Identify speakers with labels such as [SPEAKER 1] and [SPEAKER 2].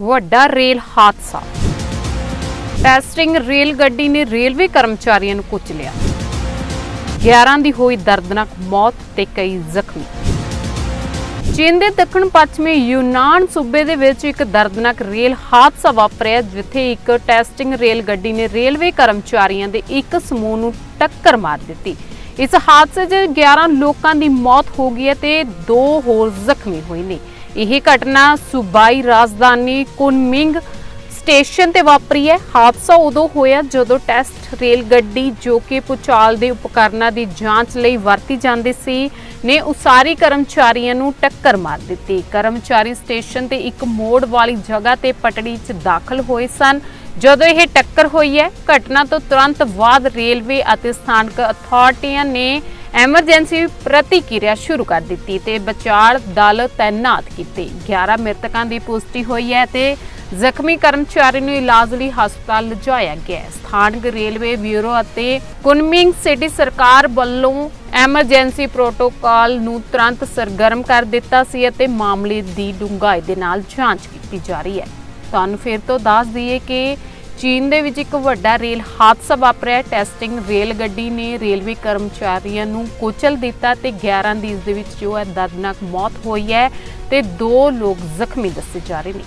[SPEAKER 1] ਵੱਡਾ ਰੇਲ ਹਾਦਸਾ। Testing rail ਗੱਡੀ ਨੇ ਰੇਲਵੇ ਕਰਮਚਾਰੀਆਂ ਨੂੰ ਕੁਚਲਿਆ 11 ਦੀ ਹੋਈ ਦਰਦਨਾਕ ਮੌਤ ਤੇ ਕਈ ਜ਼ਖਮੀ। ਚੀਨ ਦੇ ਦੱਖਣ ਪੱਛਮੀ ਯੂਨਾਨ ਸੂਬੇ ਦੇ ਵਿੱਚ ਇੱਕ ਦਰਦਨਾਕ ਰੇਲ ਹਾਦਸਾ ਵਾਪਰਿਆ, ਜਿੱਥੇ ਇੱਕ ਟੈਸਟਿੰਗ ਰੇਲ ਗੱਡੀ ਨੇ ਰੇਲਵੇ ਕਰਮਚਾਰੀਆਂ ਦੇ ਇੱਕ ਸਮੂਹ ਨੂੰ ਟੱਕਰ ਮਾਰ ਦਿੱਤੀ। ਇਸ ਹਾਦਸੇ 'ਚ 11 ਲੋਕਾਂ ਦੀ ਮੌਤ ਹੋ ਗਈ ਹੈ ਤੇ ਦੋ ਹੋਰ ਜ਼ਖਮੀ ਹੋਏ ਨੇ। ਇਹ ਘਟਨਾ ਸੂਬਾਈ ਰਾਜਧਾਨੀ ਕੁਨਮਿੰਗ ਸਟੇਸ਼ਨ ਤੇ ਵਾਪਰੀ ਹੈ। ਹਾਦਸਾ ਉਦੋਂ ਹੋਇਆ ਜਦੋਂ ਟੈਸਟ ਰੇਲ ਗੱਡੀ ਜੋ ਕਿ ਪੁਚਾਲ ਦੇ ਉਪਕਰਨਾਂ ਦੀ ਜਾਂਚ ਲਈ ਵਰਤੀ ਜਾਂਦੀ ਸੀ, ਨੇ ਉਸਾਰੀ ਕਰਮਚਾਰੀਆਂ ਨੂੰ ਟੱਕਰ ਮਾਰ ਦਿੱਤੀ। ਕਰਮਚਾਰੀ ਸਟੇਸ਼ਨ ਤੇ ਇੱਕ ਮੋੜ ਵਾਲੀ ਜਗ੍ਹਾ ਤੇ ਪਟੜੀ 'ਚ ਦਾਖਲ ਹੋਏ ਸਨ। ਜਦੋਂ ਇਹ ਟੱਕਰ ਹੋਈ ਹੈ, ਘਟਨਾ ਤੋਂ ਤੁਰੰਤ ਬਾਅਦ ਰੇਲਵੇ ਅਤੇ ਸਥਾਨਕ ਅਥਾਰਟੀਆਂ ਨੇ ਐਮਰਜੈਂਸੀ ਪ੍ਰਤੀਕਿਰਿਆ ਸ਼ੁਰੂ ਕਰ ਦਿੱਤੀ ਤੇ ਬਚਾਅ ਦਲ ਤਾਇਨਾਤ ਕੀਤੇ। 11 ਮ੍ਰਿਤਕਾਂ ਦੀ ਪੁਸ਼ਟੀ ਹੋਈ ਹੈ ਤੇ ਜ਼ਖਮੀ ਕਰਮਚਾਰੀ ਨੂੰ ਇਲਾਜ ਲਈ ਹਸਪਤਾਲ ਲਿਜਾਇਆ ਗਿਆ ਸਥਾਨਕ ਰੇਲਵੇ ਬਿਊਰੋ ਅਤੇ ਕੁਨਮਿੰਗ ਸਿਟੀ ਸਰਕਾਰ ਵੱਲੋਂ ਐਮਰਜੈਂਸੀ ਪ੍ਰੋਟੋਕਾਲ ਨੂੰ ਤੁਰੰਤ ਸਰਗਰਮ ਕਰ ਦਿੱਤਾ ਸੀ ਅਤੇ ਮਾਮਲੇ ਦੀ ਡੂੰਘਾਈ ਦੇ ਨਾਲ ਜਾਂਚ ਕੀਤੀ ਜਾ ਰਹੀ ਹੈ। ਤੁਹਾਨੂੰ ਫਿਰ ਤੋਂ ਦੱਸ ਦਈਏ ਕਿ ਚੀਨ ਦੇ ਵਿੱਚ ਇੱਕ ਵੱਡਾ ਰੇਲ ਹਾਦਸਾ ਵਾਪਰਿਆ। ਟੈਸਟਿੰਗ ਰੇਲ ਗੱਡੀ ਨੇ ਰੇਲਵੇ ਕਰਮਚਾਰੀਆਂ ਨੂੰ ਕੋਚਲ ਦਿੱਤਾ ਤੇ 11 ਦੀ ਇਸ ਦੇ ਵਿੱਚ ਜੋ ਹੈ ਦਰਦਨਾਕ ਮੌਤ ਹੋਈ ਹੈ ਤੇ ਦੋ ਲੋਕ ਜ਼ਖਮੀ ਦੱਸੇ ਜਾ ਰਹੇ ਨੇ।